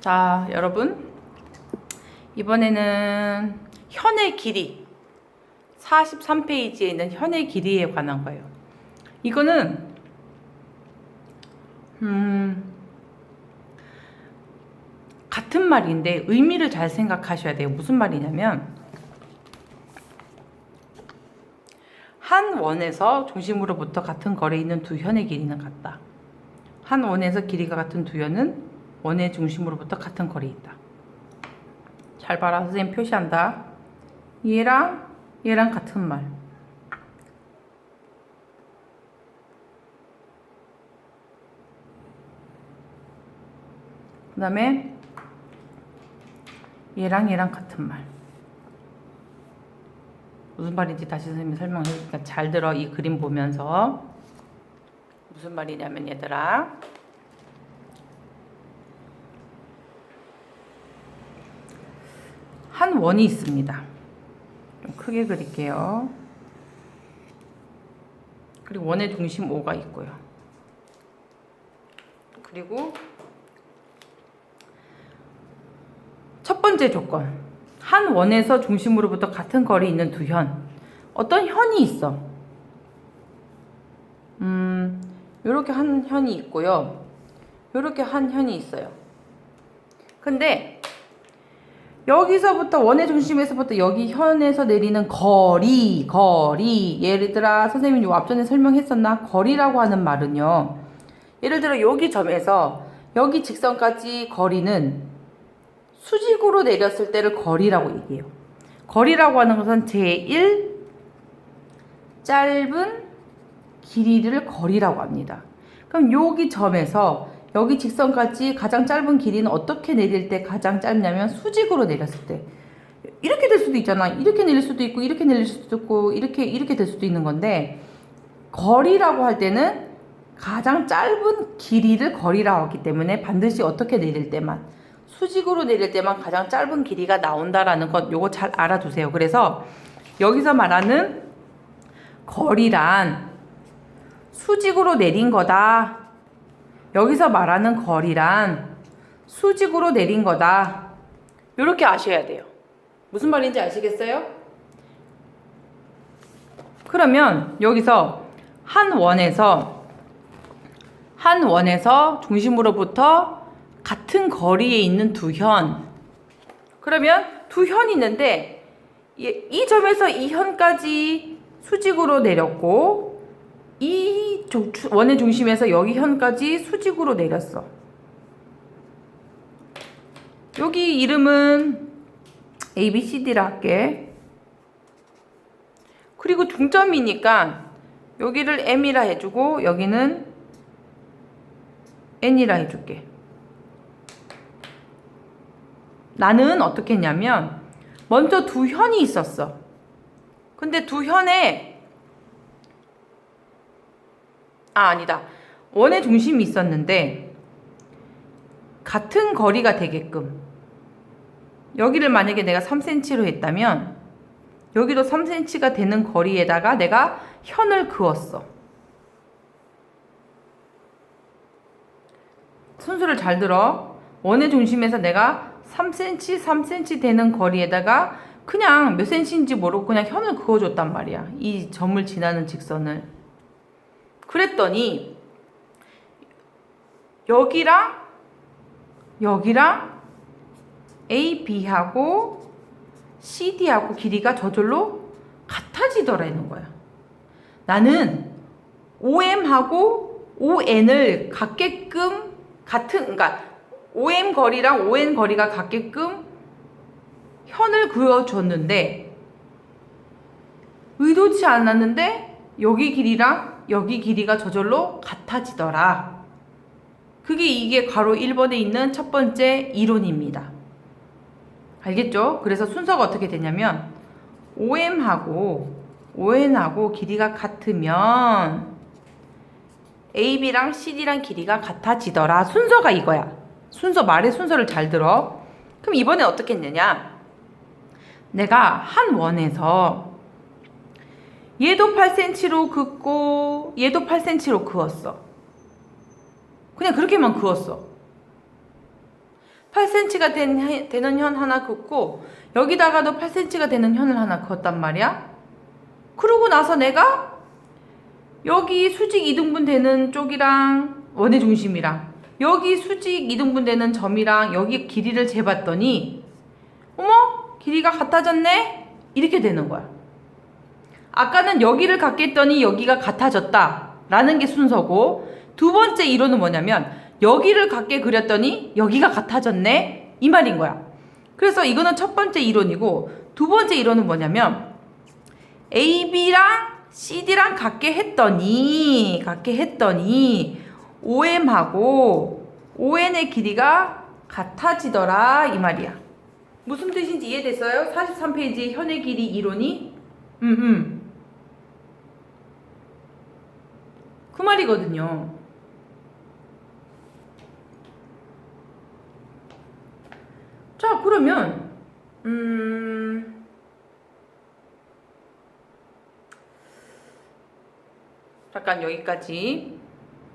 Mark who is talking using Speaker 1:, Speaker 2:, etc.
Speaker 1: 자, 여러분. 이번에는 현의 길이 43페이지에 있는 현의 길이에 관한 거예요. 이거는 음 같은 말인데 의미를 잘 생각하셔야 돼요. 무슨 말이냐면 한 원에서 중심으로부터 같은 거리에 있는 두 현의 길이는 같다. 한 원에서 길이가 같은 두 현은 원의 중심으로부터 같은 거리에 있다. 잘 봐라. 선생님 표시한다. 얘랑 얘랑 같은 말. 그 다음에 얘랑 얘랑 같은 말. 무슨 말인지 다시 선생님이 설명해 주니까 잘 들어. 이 그림 보면서. 무슨 말이냐면 얘들아. 한 원이 있습니다. 좀 크게 그릴게요. 그리고 원의 중심 5가 있고요. 그리고 첫 번째 조건. 한 원에서 중심으로부터 같은 거리 있는 두 현. 어떤 현이 있어. 음, 요렇게 한 현이 있고요. 요렇게 한 현이 있어요. 근데 여기서부터 원의 중심에서부터 여기 현에서 내리는 거리, 거리. 예를 들어 선생님이 요 앞전에 설명했었나? 거리라고 하는 말은요. 예를 들어 여기 점에서 여기 직선까지 거리는 수직으로 내렸을 때를 거리라고 얘기해요. 거리라고 하는 것은 제1 짧은 길이를 거리라고 합니다. 그럼 여기 점에서 여기 직선까지 가장 짧은 길이는 어떻게 내릴 때 가장 짧냐면 수직으로 내렸을 때 이렇게 될 수도 있잖아. 이렇게 내릴 수도 있고 이렇게 내릴 수도 있고 이렇게 이렇게 될 수도 있는 건데 거리라고 할 때는 가장 짧은 길이를 거리라고 하기 때문에 반드시 어떻게 내릴 때만 수직으로 내릴 때만 가장 짧은 길이가 나온다라는 것 요거 잘 알아두세요. 그래서 여기서 말하는 거리란 수직으로 내린 거다. 여기서 말하는 거리란 수직으로 내린 거다. 이렇게 아셔야 돼요. 무슨 말인지 아시겠어요? 그러면 여기서 한 원에서 한 원에서 중심으로부터 같은 거리에 있는 두 현. 그러면 두 현이 있는데 이, 이 점에서 이 현까지 수직으로 내렸고 이 원의 중심에서 여기 현까지 수직으로 내렸어. 여기 이름은 A, B, C, D라 할게. 그리고 중점이니까 여기를 M이라 해주고 여기는 N이라 해줄게. 나는 어떻게 했냐면 먼저 두 현이 있었어. 근데 두 현에 아 아니다. 원의 중심이 있었는데 같은 거리가 되게끔 여기를 만약에 내가 3cm로 했다면 여기도 3cm가 되는 거리에다가 내가 현을 그었어. 순서를 잘 들어. 원의 중심에서 내가 3cm, 3cm 되는 거리에다가 그냥 몇 cm인지 모르고 그냥 현을 그어줬단 말이야. 이 점을 지나는 직선을. 그랬더니 여기랑 여기랑 AB하고 CD하고 길이가 저절로 같아지더라는 거야. 나는 OM하고 ON을 같게끔 같은 그러니까 OM 거리랑 ON 거리가 같게끔 현을 그어줬는데 의도치 않았는데 여기 길이랑 여기 길이가 저절로 같아지더라. 그게 이게 괄호 1번에 있는 첫 번째 이론입니다. 알겠죠? 그래서 순서가 어떻게 되냐면 OM하고 ON하고 길이가 같으면 AB랑 CD랑 길이가 같아지더라. 순서가 이거야. 순서 말의 순서를 잘 들어. 그럼 이번에 어떻게 했느냐? 내가 한 원에서 얘도 8cm로 긋고 얘도 8cm로 그었어. 그냥 그렇게만 그었어. 8cm가 된, 되는 현 하나 긋고 여기다가도 8cm가 되는 현을 하나 그었단 말이야. 그러고 나서 내가 여기 수직 이등분 되는 쪽이랑 원의 중심이랑 여기 수직 이등분 되는 점이랑 여기 길이를 재봤더니 어머 길이가 같아졌네 이렇게 되는 거야. 아까는 여기를 했더니 여기가 같아졌다 라는 게 순서고 두 번째 이론은 뭐냐면 여기를 같게 그렸더니 여기가 같아졌네 이 말인 거야. 그래서 이거는 첫 번째 이론이고 두 번째 이론은 뭐냐면 AB랑 CD랑 같게 했더니 같게 했더니 OM하고 ON의 길이가 같아지더라 이 말이야. 무슨 뜻인지 이해됐어요? 43페이지 현의 길이 이론이? 음, 음. 그 말이거든요. 자, 그러면, 음, 잠깐 여기까지.